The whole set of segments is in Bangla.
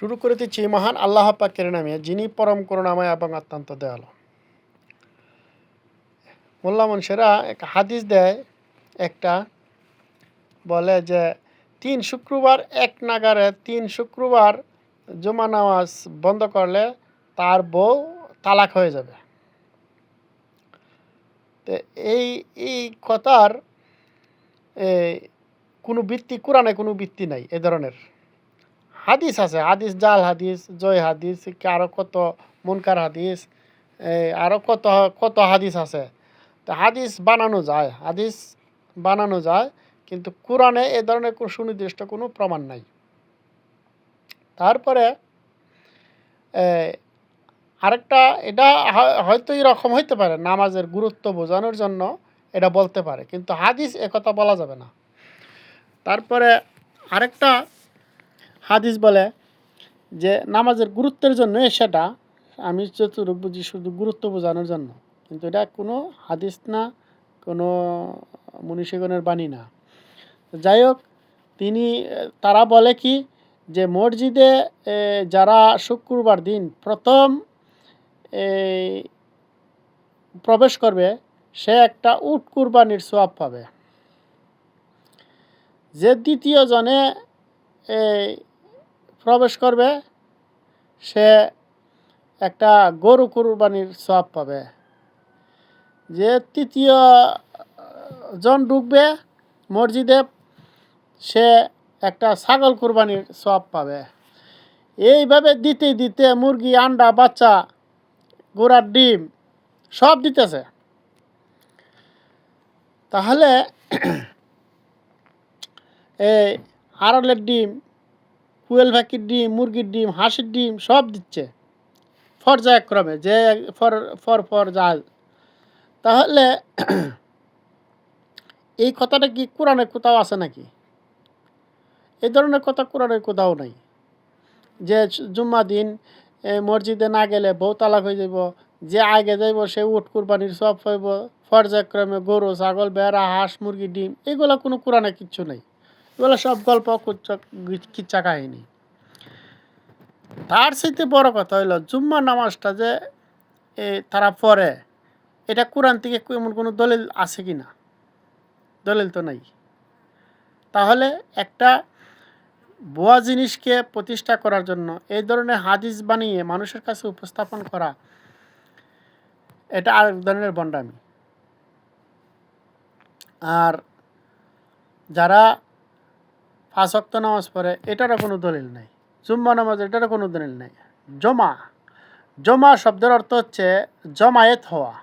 শুরু করে দিচ্ছি মহান আল্লাহ পাকের নামে, যিনি পরম করুণাময় এবং অত্যন্ত দয়ালু। মোল্লা মনসেরা এক হাদিস দেয়, একটা বলে যে, তিন শুক্রবার এক নাগারে তিন শুক্রবার জমা নামাজ বন্ধ করলে তার বউ তালাক হয়ে যাবে। তো এই এই কথার কোনো ভিত্তি, কোরআনে কোনো বৃত্তি নাই, এ ধরনের। হাদিস আছে, হাদিস জাল হাদিস, জয় হাদিস, কি আরও কত মুনকার হাদিস আরও কত কত হাদিস আছে। তো হাদিস বানানো যায়, হাদিস বানানো যায়, কিন্তু কোরআনে এ ধরনের সুনির্দিষ্ট কোনো প্রমাণ নাই। তারপরে আরেকটা, এটা হয়- হয়তো এরকম হইতে পারে, নামাজের গুরুত্ব বোঝানোর জন্য এটা বলতে পারে, কিন্তু হাদিস একথা বলা যাবে না। তারপরে, আরেকটা হাদিস বলে যে নামাজের গুরুত্বের জন্য সেটা আমি যতটুকু বুঝি শুধু গুরুত্ব বোঝানোর জন্য। কিন্তু এটা কোনো হাদিস না, কোনো মনীষীগণের বাণী না। যাই হোক, তিনি, তারা বলে কি যে মসজিদে যারা শুক্রবার দিন প্রথম প্রবেশ করবে, সে একটা উট কুরবানির সোয়াব পাবে। যে দ্বিতীয় জনে এই প্রবেশ করবে, সে একটা গরু কুরবানির সব পাবে। যে তৃতীয় জন ঢুকবে মসজিদে, সে একটা ছাগল কুরবানির সব পাবে। এইভাবে দিতে দিতে মুরগি, আন্ডা, বাচ্চা গোড়ার ডিম সব দিতেছে। তাহলে এই আড়লের ডিম কুয়েল পাখির ডিম, মুরগির ডিম, হাঁসের ডিম সব দিচ্ছে। পর্যায়ক্রমে যে ফর ফর ফর যায় তাহলে এই কথাটা কি কোরআনে কোথাও আছে নাকি? এই ধরনের কথা কোরআনে কোথাও নাই। যে জুম্মা দিন মসজিদে না গেলে বউ তালাক হয়ে যাব যে আগে যাইব সে উট কুরবানির সব পাইব পর্যায়ক্রমে গরু, ছাগল বেড়া হাঁস মুরগি ডিম, এগুলো কোনো কোরআনে কিচ্ছু নেই। এগুলো সব গল্প কিচ্ছা কাহিনী। তার সাথে বড় কথা হইল, জুম্মা নামাজটা যে তারা পড়ে, এটা কোরআন থেকে এমন কোনো দলিল আছে কি না দলিল তো নাই। তাহলে একটা ভুয়া জিনিসকে প্রতিষ্ঠা করার জন্য এই ধরনের হাদিস বানিয়ে মানুষের কাছে উপস্থাপন করা, এটা আরেক ধরনের বন্ডামি। আর যারা ওয়াক্ত নামাজ পড়ে, এটারও কোনো দলিল নাই। জুম্মা নামাজ, এটারও কোনো দলিল নাই। জমা জমা শব্দের অর্থ হচ্ছে জমায়েত হওয়া।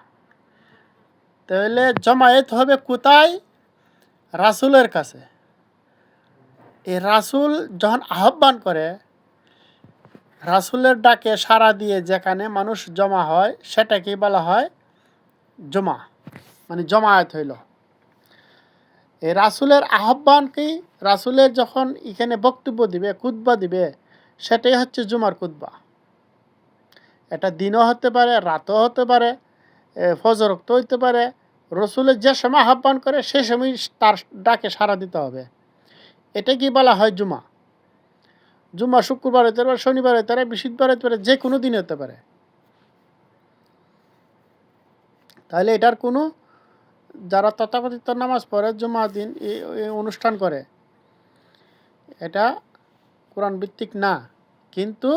তাহলে জমায়েত হবে কোথায়? রাসুলের কাছে। এই রাসুল যখন আহ্বান করে, রাসুলের ডাকে সাড়া দিয়ে যেখানে মানুষ জমা হয়, সেটাকেই বলা হয় জমা মানে জমায়েত হইল। এই রাসুলের আহ্বানকেই রাসুলের যখন এখানে বক্তব্য দিবে কুতবা দিবে, সেটাই হচ্ছে জুমার কুতবা এটা দিনও হতে পারে, রাতও হতে পারে ফজরক্ত হইতে পারে। রসুলের যে সময় আহ্বান করে, সে সময় তার ডাকে সাড়া দিতে হবে। এটা কি বলা হয় জুমা? জুমা শুক্রবার হতে পারে শনিবার হতে পারে বৃহস্পতিবার হতে পারে যে কোনো দিন হতে পারে। তাহলে এটার কোনো, যারা তথাকথিত নামাজ পড়ে জুমা দিন এই অনুষ্ঠান করে এটা কোরআন ভিত্তিক না। কিন্তু